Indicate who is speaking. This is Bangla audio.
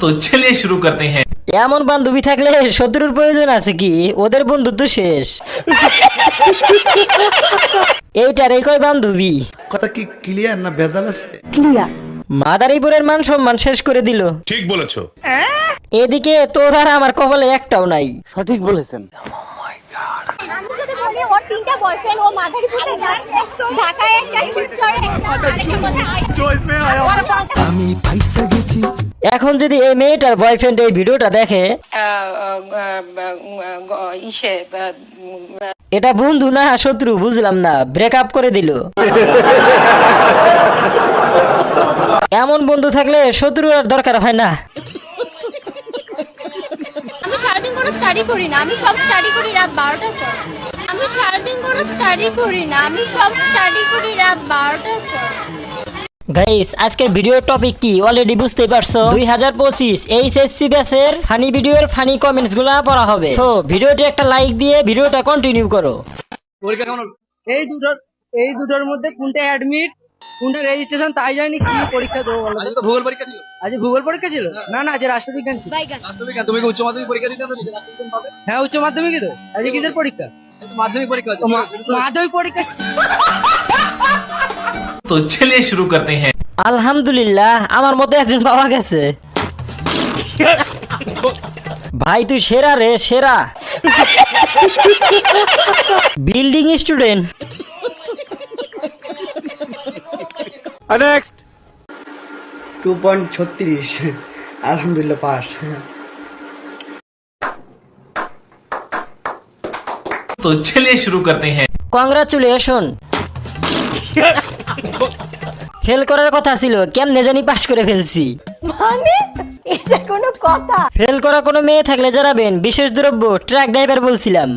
Speaker 1: তো শুরু করতে হ্যাঁ।
Speaker 2: এমন বান্ধবী থাকলে শত্রুর প্রয়োজন আছে কি? ওদের বন্ধুত্ব শেষ। এইটার এই কয় বান্ধবী।
Speaker 3: কথা কি ক্লিয়ার না বেজাল আছে?
Speaker 2: ক্লিয়ার মাদারীপুরের মান সম্মান শেষ করে দিল।
Speaker 4: ঠিক বলেছ। হ্যাঁ?
Speaker 2: এদিকে তোর আর আমার কপালে একটাও নাই।
Speaker 5: সঠিক বলেছেন।
Speaker 2: এখন যদি এই মেয়েটার বয়ফ্রেন্ড এই ভিডিওটা দেখে এটা বন্ধু না শত্রু বুঝলাম না ব্রেকআপ করে দিল। এমন বন্ধু থাকলে শত্রু আর দরকার হয় না।
Speaker 6: কোনো স্টাডি করি না আমি সব স্টাডি করি রাত বারোটার পর। আমি সারাদিন কোনো স্টাডি করি না আমি সব স্টাডি করি রাত বারোটার পর।
Speaker 2: গাইস আজকের ভিডিওর টপিক কি? অলরেডি বুঝতে পারছ? দুই হাজার পঁচিশ এইচএসসি ব্যাচের ফানি ভিডিওর ফানি কমেন্টসগুলা পড়া হবে। তো ভিডিওটি একটা লাইক দিয়ে ভিডিওটা কন্টিনিউ করো।
Speaker 7: পরীক্ষা কেমন এই দুটোর এই দুটোর মধ্যে কোনটা অ্যাডমিট কোনটা রেজিস্ট্রেশন তাই জানি কি পরীক্ষা দেবো বলো আজকে ভূগোল পরীক্ষা ছিল। আজ ভূগোল পরীক্ষা ছিল? না না আজ রাষ্ট্রবিজ্ঞান ছিল। রাষ্ট্রবিজ্ঞান তুমি কি উচ্চ মাধ্যমিক পরীক্ষা দিতে তো রাষ্ট্রবিজ্ঞান পাবে? হ্যাঁ উচ্চ মাধ্যমিকই তো আজকে কিসের পরীক্ষা? মাধ্যমিক পরীক্ষা মাধ্যমিক পরীক্ষা?
Speaker 1: তো চলিয়ে শুরু করতে হ্যাঁ।
Speaker 2: আলহামদুলিল্লাহ আমার মতো একজন পাওয়া গেছে। ভাই তুই সেরা রে সেরা। Building student next
Speaker 8: to point ছত্রিশ। আলহামদুলিল্লাহ পাস।
Speaker 1: তো চলিয়ে শুরু করতে হ্যাঁ।
Speaker 2: কংগ্রাচুলেশন ফেল করার কথা ছিল কেমনে জানি পাশ করে ফেলছি।
Speaker 6: মানে? এটা কোনো কথা।
Speaker 2: ফেল করা কোনো মেয়ে থাকলে জানাবেন বিশেষ দ্রব্য ট্রাক ড্রাইভার বলছিলাম।